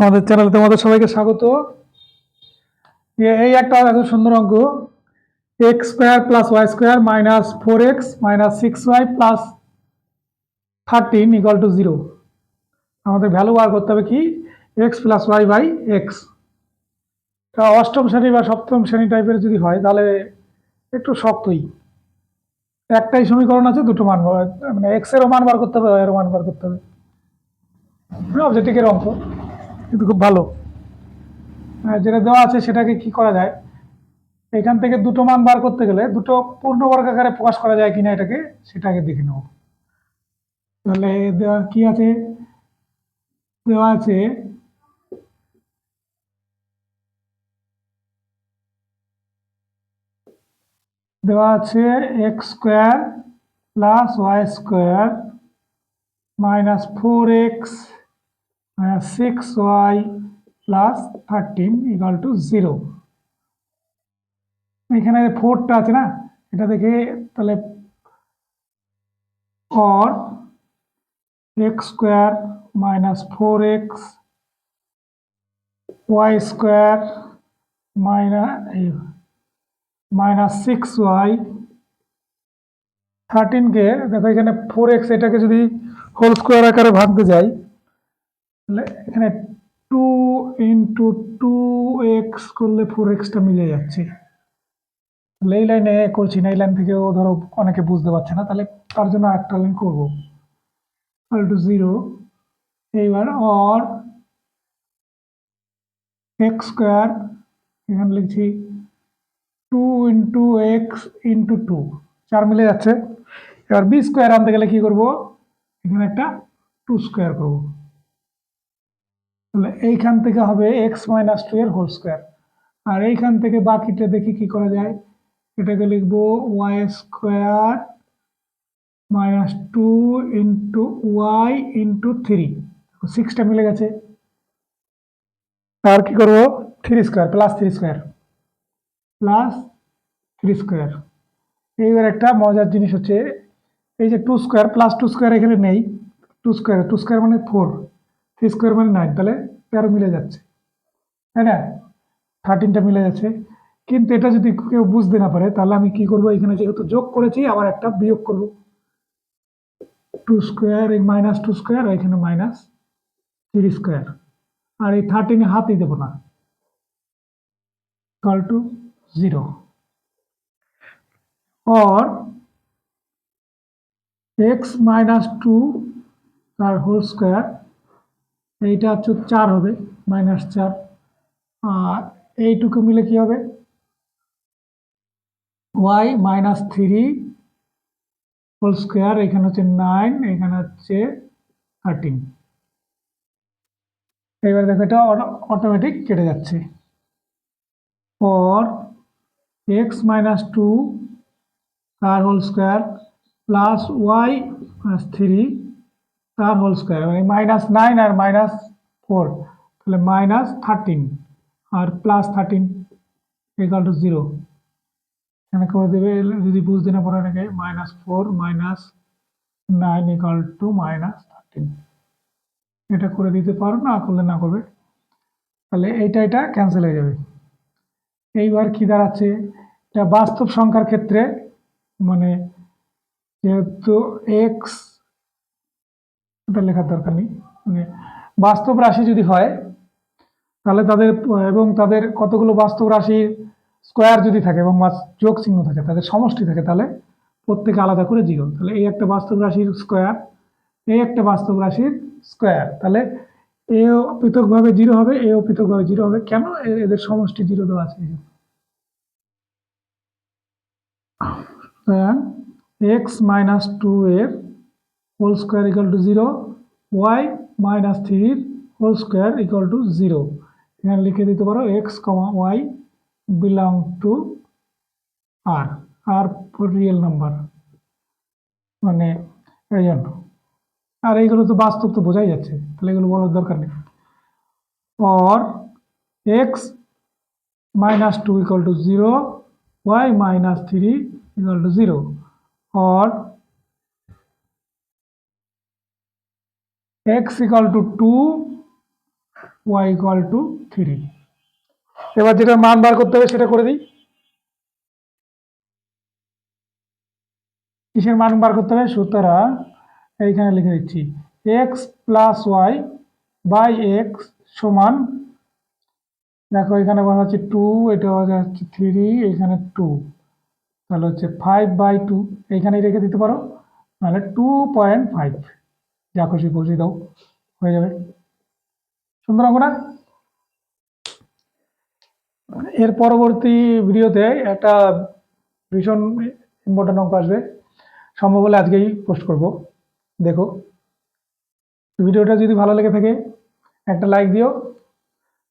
আমাদের চ্যানেলে তোমাদের সবাইকে স্বাগত। এই একটা এত সুন্দর অঙ্ক। X square plus y square minus four x minus six y plus thirteen equal to zero আমাদের ভ্যালু বার করতে হবে কি? X plus y by x তা অষ্টম শ্রেণি বা সপ্তম শ্রেণি টাইপের যদি হয়, তাহলে একটু শক্তই। একটাই সমীকরণ আছে, দুটো মান মানে এক্স এরও মান বার করতে হবে ওয়াই এরও মান বার করতে হবে। অবজেক্টিভের অঙ্ক। কিন্তু খুব ভালো। আর যেটা দেওয়া আছে সেটাকে কি করা যায়? এখান থেকে দুটো মান বার করতে গেলে দুটো পূর্ণবর্গ আকারে প্রকাশ করা যায় কিনা এটাকে সেটাকে দেখে নেব। তাহলে দেওয়া কি আছে? দেওয়া আছে দেওয়া আছে x square plus y square minus four x six y plus thirteen equal to zero এখানে ফোরটা আছে না, এটা দেখে তাহলে or x square minus four x y square minus minus six y থার্টিনকে দেখো এখানে ফোর এক্স এটাকে যদি হোল স্কোয়ার আকারে ভাঙতে যাই তাহলে এখানে টু ইন্টু টু এক্স করলে ফোর এক্সটা মিলে যাচ্ছে। তাহলে এই লাইনে করছি না, এই লাইন থেকেও ধরো অনেকে বুঝতে পারছে না, তাহলে তার জন্য একটা লাইন করব। টু জিরো এইবার অর এক্স স্কোয়ার এখানে লিখছি two into x into two চার মিলে যাচ্ছে। এবার বি স্কোয়ার আনতে গেলে কি করব? এখানে একটা টু স্কোয়ার করব। তাহলে এইখান থেকে হবে এক্স মাইনাস টু এর হোল স্কোয়ার আর এইখান থেকে বাকিটা দেখি কি করা যায়? এটাকে লিখব y square minus two into y into three সিক্সটা মিলে গেছে। আর কি করব? Three square plus three square plus three square এইবার একটা মজার জিনিস হচ্ছে, এই যে two square plus two square এখানে নেই। টু স্কোয়ার টু স্কোয়ার মানে ফোর থ্রি স্কোয়ার মানে নাইন তাহলে তেরো মিলে যাচ্ছে, তাই না? থার্টিনটা মিলে যাচ্ছে। কিন্তু এটা যদি কেউ বুঝতে না পারে, তাহলে আমি কি করব? এখানে যেহেতু যোগ করেছি, আবার একটা বিয়োগ করব। টু স্কোয়ার এই মাইনাস টু স্কোয়ার এখানে মাইনাস থ্রি স্কোয়ার আর এই থার্টিনে হাতই দেবো না। equal to 0 or x minus 2 তার হোল স্কোয়ার এইটা হচ্ছে চার হবে মাইনাস চার। আর এইটুকু মিলে কি হবে? Y minus three whole square এখানে হচ্ছে নাইন এখানে হচ্ছে থার্টিন এবার দেখো, এটা অটোমেটিক কেটে যাচ্ছে। or x minus 2 তার whole square plus y plus three তার হোল স্কোয়ার মানে মাইনাস নাইন আর মাইনাস ফোর তাহলে minus thirteen R plus thirteen equal to zero এখানে করে দেবে? যদি বুঝতে না পারে নাকি minus four minus nine equal to minus thirteen এটা করে দিতে পারো না, করলে না করবে। তাহলে এইটা, এটা ক্যান্সেল হয়ে যাবে। এইবার কি দাঁড়াচ্ছে? এটা বাস্তব সংখ্যার ক্ষেত্রে মানে যেহেতু এক্স ওটা লেখার দরকার নেই। মানে বাস্তব রাশি যদি হয়, তাহলে তাদের, এবং তাদের কতগুলো বাস্তব রাশির স্কোয়ার যদি থাকে এবং যোগ চিহ্ন থাকে, তাদের সমষ্টি থাকে, তাহলে প্রত্যেকে আলাদা করে জিরো তাহলে এই একটা বাস্তব রাশির স্কোয়ার এই একটা বাস্তব রাশির স্কোয়ার তাহলে এও পৃথকভাবে জিরো হবে এও পৃথকভাবে জিরো হবে। কেন এদের সমষ্টি জিরো দেওয়া আছে? এক্স মাইনাস টু এর whole square equal to zero, y minus থ্রির whole square equal to zero. এখানে লিখে দিতে পারো x comma y belong to R R real number মানে এই জন্য। আর এইগুলো তো বাস্তব তো বোঝাই যাচ্ছে, তাহলে এগুলো বলার দরকার নেই। or x minus 2 equal to 0 y minus 3 equal to 0 or x equal to 2 y equal to three এবার যেটা মান বার করতে হবে সেটা করে দিই। কিসের মান বার করতে হবে? সুতরাং এইখানে লিখে দিচ্ছি x plus y by x সমান, দেখো এখানে বলা হচ্ছে টু এটা হচ্ছে থ্রি এখানে টু তাহলে হচ্ছে ফাইভ বাই টু এইখানেই রেখে দিতে পারো। তাহলে টু পয়েন্ট ফাইভ যা খুশি বসিয়ে দাও হয়ে যাবে সুন্দর না এর পরবর্তী ভিডিওতে একটা ভীষণ ইম্পর্টেন্ট অঙ্ক আসবে। সম্ভব হলে আজকেই পোস্ট করব। দেখো। ভিডিওটা যদি ভালো লেগে থাকে, একটা লাইক দিও।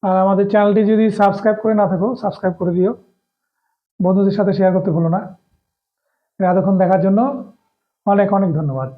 আর আমাদের চ্যানেলটি যদি সাবস্ক্রাইব করে না থাকো সাবস্ক্রাইব করে দিও। বন্ধুদের সাথে শেয়ার করতে ভুলো না। এতক্ষণ দেখার জন্য অনেক অনেক ধন্যবাদ।